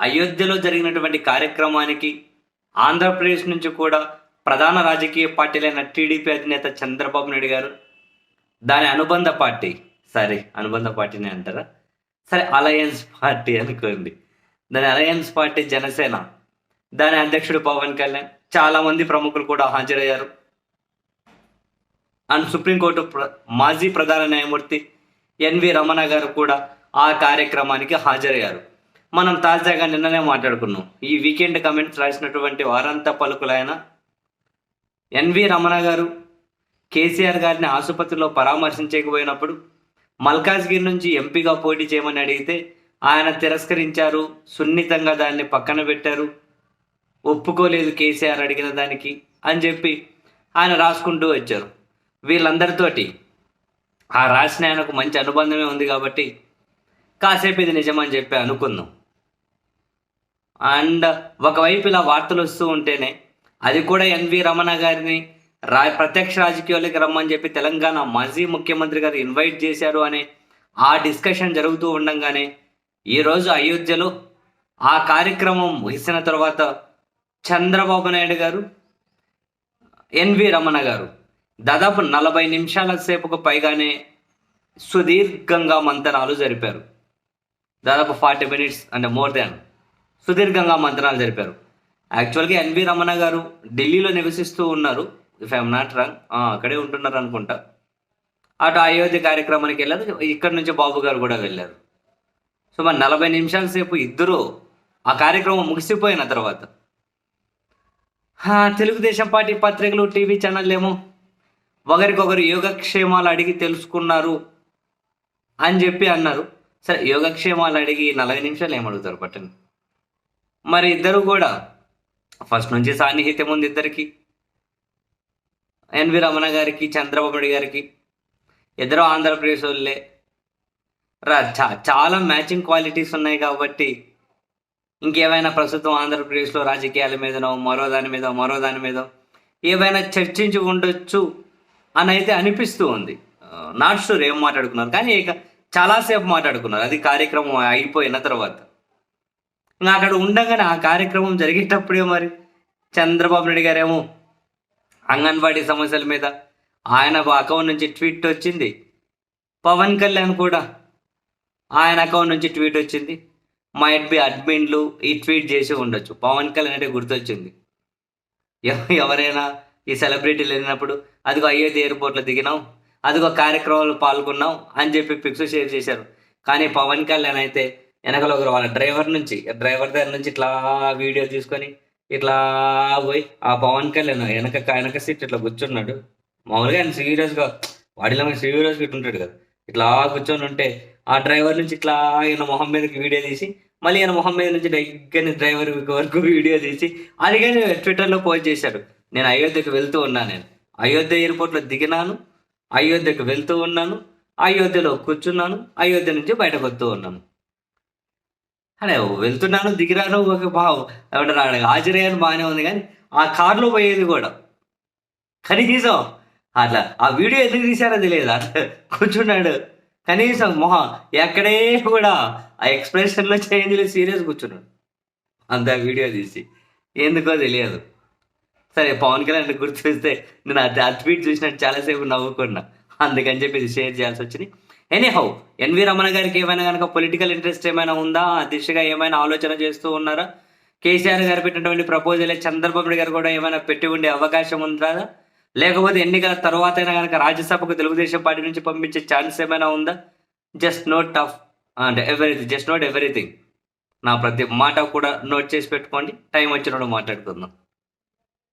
అయోధ్యలో జరిగినటువంటి కార్యక్రమానికి ఆంధ్రప్రదేశ్ నుంచి కూడా ప్రధాన రాజకీయ పార్టీలైన టీడీపీ అధినేత చంద్రబాబు నాయుడు గారు దాని అనుబంధ పార్టీ సరే అనుబంధ పార్టీనే అంటారా? సరే అలయన్స్ పార్టీ అనుకోండి. దాని అలయన్స్ పార్టీ జనసేన దాని అధ్యక్షుడు పవన్ కళ్యాణ్ చాలా మంది ప్రముఖులు కూడా హాజరయ్యారు. అండ్ సుప్రీంకోర్టు ప్ర- మాజీ ప్రధాన న్యాయమూర్తి ఎన్వి రమణ గారు కూడా ఆ కార్యక్రమానికి హాజరయ్యారు. మనం తాజాగా నిన్ననే మాట్లాడుకున్నాం. ఈ వీకెండ్ కమెంట్స్ రాసినటువంటి వారంతా పలుకులైన ఎన్వి రమణ గారు కేసీఆర్ గారిని ఆసుపత్రిలో పరామర్శించకపోయినప్పుడు మల్కాజ్గిరి నుంచి ఎంపీగా పోటీ చేయమని అడిగితే ఆయన తిరస్కరించారు సున్నితంగా దాన్ని పక్కన పెట్టారు ఒప్పుకోలేదు కేసీఆర్ అడిగిన దానికి అని చెప్పి ఆయన రాసుకుంటూ వచ్చారు. వీళ్ళందరితోటి ఆ రాసిన ఆయనకు మంచి అనుబంధమే ఉంది కాబట్టి కాసేపు ఇది నిజమని చెప్పి అనుకుందాం. అండ్ ఒకవైపు ఇలా వార్తలు వస్తూ ఉంటేనే అది కూడా ఎన్వి రమణ గారిని రా ప్రత్యక్ష రాజకీయాలకు రమ్మని చెప్పి తెలంగాణ మాజీ ముఖ్యమంత్రి గారు ఇన్వైట్ చేశారు అనే ఆ డిస్కషన్ జరుగుతూ ఉండంగానే ఈరోజు అయోధ్యలో ఆ కార్యక్రమం ముగిసిన తర్వాత చంద్రబాబు నాయుడు గారు ఎన్వి రమణ గారు దాదాపు నలభై నిమిషాల సేపుకు పైగానే సుదీర్ఘంగా మంతనాలు జరిపారు. దాదాపు ఫార్టీ మినిట్స్ అంటే మోర్ దాన్ సుదీర్ఘంగా మంత్రాలు జరిపారు. యాక్చువల్గా ఎన్వి రమణ గారు ఢిల్లీలో నివసిస్తూ ఉన్నారు. ఇఫ్ ఐఎమ్ నాట్ రాంగ్ అక్కడే ఉంటున్నారు అనుకుంటా అటు అయోధ్య కార్యక్రమానికి వెళ్ళారు. ఇక్కడ నుంచి బాబు గారు కూడా వెళ్ళారు. సో మరి నలభై నిమిషాల సేపు ఇద్దరు ఆ కార్యక్రమం ముగిసిపోయిన తర్వాత తెలుగుదేశం పార్టీ పత్రికలు టీవీ ఛానల్ ఏమో ఒకరికొకరు యోగక్షేమాలు అడిగి తెలుసుకున్నారు అని చెప్పి అన్నారు. సరే యోగక్షేమాలు అడిగి నలభై నిమిషాలు ఏమడుగుతారు? పట్టండి మరి ఇద్దరు కూడా. ఫస్ట్ నుంచి సాన్నిహిత్యం ఉంది ఇద్దరికి. ఎన్వి రమణ గారికి చంద్రబాబు నాయుడు గారికి ఇద్దరు ఆంధ్రప్రదేశ్ వాళ్ళే. రా చా- చాలా మ్యాచింగ్ క్వాలిటీస్ ఉన్నాయి కాబట్టి ఇంకేమైనా ప్రస్తుతం ఆంధ్రప్రదేశ్లో రాజకీయాల మీదనో మరో దాని మీద మరో దాని మీద ఏవైనా చర్చించి ఉండొచ్చు అని అయితే అనిపిస్తూ ఉంది. నాట్ షూర్ ఏం మాట్లాడుకున్నారు కానీ ఇక చాలాసేపు మాట్లాడుకున్నారు. అది కార్యక్రమం అయిపోయిన తర్వాత. ఇంకా అక్కడ ఉండగానే ఆ కార్యక్రమం జరిగేటప్పుడే మరి చంద్రబాబు నాయుడు గారేమో అంగన్వాడీ సమస్యల మీద ఆయన అకౌంట్ నుంచి ట్వీట్ వచ్చింది. పవన్ కళ్యాణ్ కూడా ఆయన అకౌంట్ నుంచి ట్వీట్ వచ్చింది. మైట్ బి అడ్మిన్లు ఈ ట్వీట్ చేసి ఉండొచ్చు. పవన్ కళ్యాణ్ అంటే గుర్తొచ్చింది. ఎవరైనా ఈ సెలబ్రిటీలు వెళ్ళినప్పుడు అదిగో అయోధ్య ఎయిర్పోర్ట్లో దిగినాం అదిగో కార్యక్రమాలు పాల్గొన్నాం అని చెప్పి పిక్స్ షేర్ చేశారు. కానీ పవన్ కళ్యాణ్ అయితే వెనకలో ఒకరు వాళ్ళ డ్రైవర్ నుంచి డ్రైవర్ దగ్గర నుంచి ఇట్లా వీడియో తీసుకొని ఇట్లా పోయి ఆ పవన్ కళ్యాణ్ వెనక వెనక సీట్ ఇట్లా కూర్చున్నాడు. మామూలుగా ఆయన సీరియస్గా వాడిలో సీరియస్గా ఇట్లా ఉంటాడు కదా. ఇట్లా కూర్చొని ఉంటే ఆ డ్రైవర్ నుంచి ఇట్లా ఈయన మొహం మీదకి వీడియో తీసి మళ్ళీ ఈయన మొహం మీద నుంచి దగ్గర డ్రైవర్ వరకు వీడియో తీసి అది కానీ ట్విట్టర్లో పోస్ట్ చేశాడు. నేను అయోధ్యకు వెళ్తూ ఉన్నాను నేను. అయోధ్య ఎయిర్పోర్ట్లో దిగినాను అయోధ్యకు వెళ్తూ ఉన్నాను అయోధ్యలో కూర్చున్నాను అయోధ్య నుంచి బయటకు వస్తూ ఉన్నాను. అరే వెళ్తున్నాను దిగిరాను ఒక బావు ఏమంటారు హాజరయ్యాను బాగానే ఉంది కానీ ఆ కార్లో పోయేది కూడా. కనీసం అట్లా ఆ వీడియో ఎందుకు తీశారో తెలియదు. అట్లా కూర్చున్నాడు. కనీసం మొహం ఎక్కడే కూడా ఆ ఎక్స్ప్రెషన్లో చేంజ్ లేదు సీరియస్ కూర్చున్నాడు. అంత వీడియో తీసి. ఎందుకో తెలియదు. సరే పవన్ కళ్యాణ్ గుర్తు చేస్తే నేను ఆ ట్వీట్ చూసినట్టు చాలాసేపు నవ్వుకున్నా. అందుకని చెప్పి షేర్ చేయాల్సి వచ్చింది. ఎనీ హౌ ఎన్వి రమణ గారికి ఏమైనా కనుక పొలిటికల్ ఇంట్రెస్ట్ ఏమైనా ఉందా? ఆ దిశగా ఏమైనా ఆలోచన చేస్తూ ఉన్నారా? కేసీఆర్ గారు పెట్టినటువంటి ప్రపోజల్ చంద్రబాబు నాయుడు గారు కూడా ఏమైనా పెట్టి ఉండే అవకాశం ఉందా? లేకపోతే ఎన్నికల తర్వాత అయినా కనుక రాజ్యసభకు తెలుగుదేశం పార్టీ నుంచి పంపించే ఛాన్స్ ఏమైనా ఉందా? జస్ట్ నోట్ ఆఫ్ అంటే ఎవ్రీథింగ్ జస్ట్ నోట్ ఎవ్రీథింగ్ నా ప్రతి మాట కూడా నోట్ చేసి పెట్టుకోండి. టైం వచ్చినప్పుడు మాట్లాడుకుందాం.